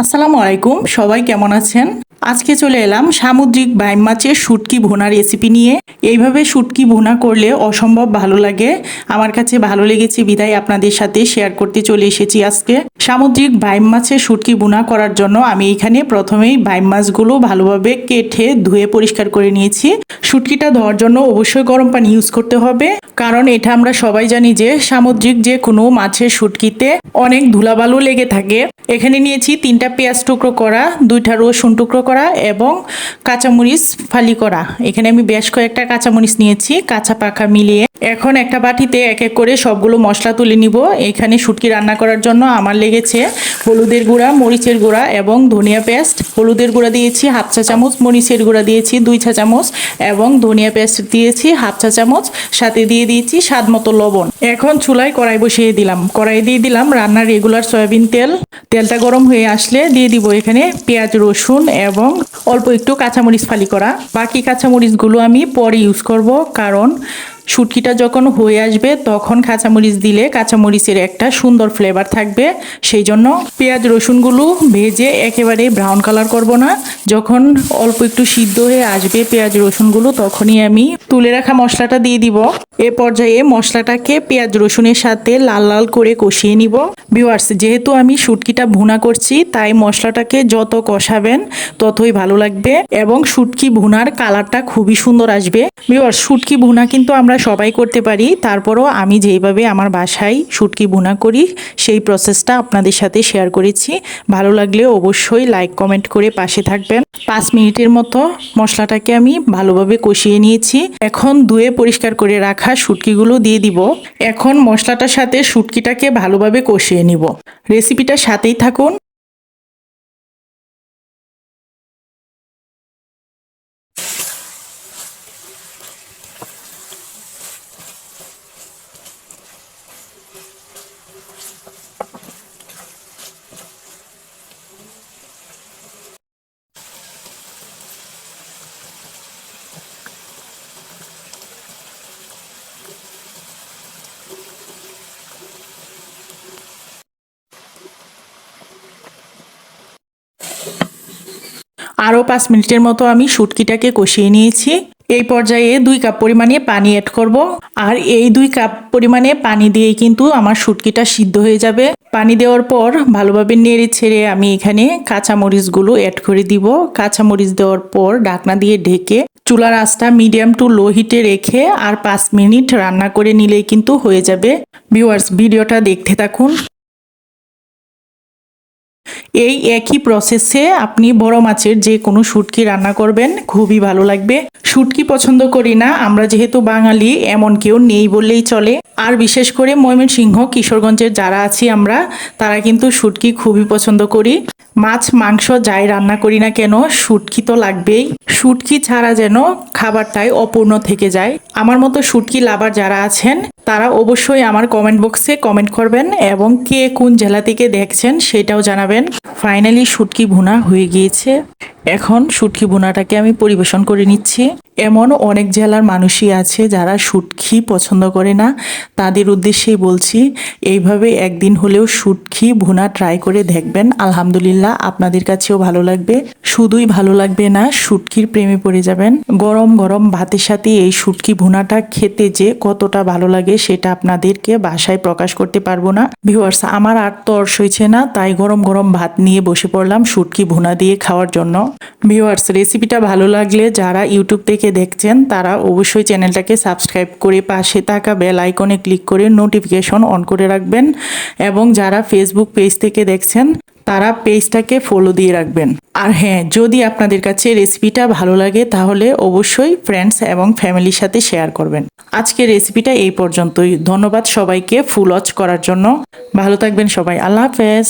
আসসালামু আলাইকুম, সবাই কেমন আছেন? আজকে চলে এলাম সামুদ্রিক বাইম মাছের শুটকি ভুনা রেসিপি নিয়ে। এইভাবে শুটকি ভুনা করলে অসম্ভব ভালো লাগে। আমার কাছে ভালো লেগেছে, বিদায় আপনাদের সাথে শেয়ার করতে চলে এসেছি আজকে। সামুদ্রিক বাইম মাছের শুটকি ভুনা করার জন্য আমি এখানে প্রথমেই বাইম মাছগুলো ভালোভাবে কেটে ধুয়ে পরিষ্কার করে নিয়েছি। শুটকিটা ধোয়ার জন্য অবশ্যই গরম পানি ইউজ করতে হবে। কারণ এটা আমরা সবাই জানি যে সামুদ্রিক যে কোনো মাছের শুটকিতে অনেক ধুলাবালু লেগে থাকে। এখানে নিয়েছি তিনটা পেঁয়াজ টুকরো করা, দুইটা রসুন টুকরো করা এবং কাঁচামরিচ ফালি করা। এখানে আমি বেশ কয়েকটা কাঁচামরিচ নিয়েছি, কাঁচা পাকা মিলিয়ে। এখন একটা বাটিতে এক এক করে সবগুলো মশলা তুলে নিব। এখানে শুটকি রান্না করার জন্য আমার লেগেছে হলুদের গুঁড়া, মরিচের গুঁড়া এবং ধনিয়া পেস্ট। হলুদের গুঁড়া দিয়েছি হাফ চা চামচ, মরিচের গুঁড়া দিয়েছি দুই চা চামচ এবং ধনিয়া পেস্ট দিয়েছি হাফ চা চামচ। সাথে দিয়ে দিয়েছি স্বাদ মতো লবণ। এখন চুলায় কড়াই বসিয়ে দিলাম। কড়াই দিয়ে দিলাম রান্নার রেগুলার সয়াবিন তেল। তেলটা গরম হয়ে আসলে দিয়ে দিব এখানে পেঁয়াজ, রসুন এবং অল্প একটু কাঁচামরিচ ফালি করা। বাকি কাঁচামরিচগুলো আমি পরে ইউজ করব কারণ শুটকিটা যখন হয়ে আসবে, তখন কাঁচামরিচ দিলে কাঁচামরিচের একটা সুন্দর ফ্লেভার থাকবে। সেই জন্য পেঁয়াজ, রসুনগুলো ভেজে একেবারে ব্রাউন কালার করব না। যখন অল্প একটু সিদ্ধ হয়ে আসবে পেঁয়াজ, রসুনগুলো, তখনই আমি তুলে রাখা মশলাটা দিয়ে দিব। এ পর্যায়ে মশলাটাকে পেঁয়াজ, রসুনের সাথে লাল লাল করে কষিয়ে নিব। ভিউয়ার্স যেহেতু আমি শুটকিটা ভুনা করছি, তাই মশলাটাকে যত কষাবেন, ততই ভালো লাগবে এবং শুটকি ভুনার কালারটা খুবই সুন্দর আসবে। ভিউয়ার্স শুটকি ভুনা কিন্তু আমরা সবাই করতে পারি, তারপরও আমি যেইভাবে আমার বাসায় শুটকি ভুনা করি, সেই প্রসেসটা আপনাদের সাথে শেয়ার করেছি। ভালো লাগলে অবশ্যই লাইক কমেন্ট করে পাশে থাকবেন। পাঁচ মিনিটের মতো মশলাটাকে আমি ভালোভাবে কষিয়ে নিয়েছি। এখন ধুয়ে পরিষ্কার করে রাখা শুটকিগুলো দিয়ে দিব। এখন মশলাটার সাথে শুটকিটাকে ভালোভাবে কষিয়ে নিব। রেসিপিটার সাথেই থাকুন। আরও পাঁচ মিনিটের মতো আমি শুটকিটাকে কষিয়ে নিয়েছি। এই পর্যায়ে দুই কাপ পরিমাণে পানি অ্যাড করব। আর এই দুই কাপ পরিমাণে পানি দিয়েই কিন্তু আমার শুটকিটা সিদ্ধ হয়ে যাবে। পানি দেওয়ার পর ভালোভাবে নেড়ে ছেড়ে আমি এখানে কাঁচামরিচগুলো অ্যাড করে দিব। কাঁচামরিচ দেওয়ার পর ঢাকনা দিয়ে ঢেকে চুলার আঁচটা মিডিয়াম টু লো হিটে রেখে আর পাঁচ মিনিট রান্না করে নিলেই কিন্তু হয়ে যাবে। ভিউয়ার্স ভিডিওটা দেখতে থাকুন। এই একই প্রসেসে আপনি বড় মাছের যে কোনো শুটকি রান্না করবেন, খুবই ভালো লাগবে। শুটকি পছন্দ করি না, আমরা যেহেতু বাঙালি, এমন কেউ নেই বললেই চলে। আর বিশেষ করে ময়মনসিংহ, কিশোরগঞ্জের যারা আছি আমরা, তারা কিন্তু শুটকি খুবই পছন্দ করি। মাছ, মাংস যাই রান্না করি না কেন, শুটকি তো লাগবেই। শুটকি ছাড়া যেন খাবারটাই অপূর্ণ থেকে যায়। আমার মতো শুটকি লাভার যারা আছেন তারা অবশ্যই আমার কমেন্ট বক্সে কমেন্ট করবেন এবং কে কোন জেলা থেকে দেখছেন সেটাও জানাবেন। ফাইনালি শুটকি ভুনা হয়ে গিয়েছে। এখন শুটকি বোনাটাকে আমি পরিবেশন করে নিচ্ছি। এমন অনেক জেলার মানুষই আছে যারা শুটকি পছন্দ করে না। তাদের উদ্দেশ্যেই বলছি, এইভাবে একদিন হলেও শুটকি ভুনা ট্রাই করে দেখবেন। আলহামদুলিল্লাহ আপনাদের কাছেও ভালো লাগবে। শুধুই ভালো লাগবে না, শুটকির প্রেমে পড়ে যাবেন। গরম গরম ভাতের সাথে এই শুটকি ভুনাটা খেতে যে কতটা ভালো লাগে সেটা আপনাদেরকে বাসায় প্রকাশ করতে পারব না। ভিউয়ার্স, আমার আর তর্স হয়েছে না, তাই গরম গরম ভাত নিয়ে বসে পড়লাম শুটকি ভুনা দিয়ে খাওয়ার জন্য। ভিউয়ার্স রেসিপিটা ভালো লাগলে যারা ইউটিউব থেকে দেখছেন, তারা অবশ্যই চ্যানেলটাকে সাবস্ক্রাইব করে পাশে থাকা বেল আইকনে ক্লিক করে নোটিফিকেশন অন করে রাখবেন এবং যারা ফেসবুক পেজ থেকে দেখছেন, তারা পেজটাকে ফলো দিয়ে রাখবেন। আর হ্যাঁ যদি আপনাদের কাছে রেসিপিটা ভালো লাগে, তাহলে অবশ্যই ফ্রেন্ডস এবং ফ্যামিলির সাথে শেয়ার করবেন। আজকের রেসিপিটা এই পর্যন্তই। ধন্যবাদ সবাইকে ফুল ওয়াচ করার জন্য। ভালো থাকবেন সবাই। আল্লাহ হাফেজ।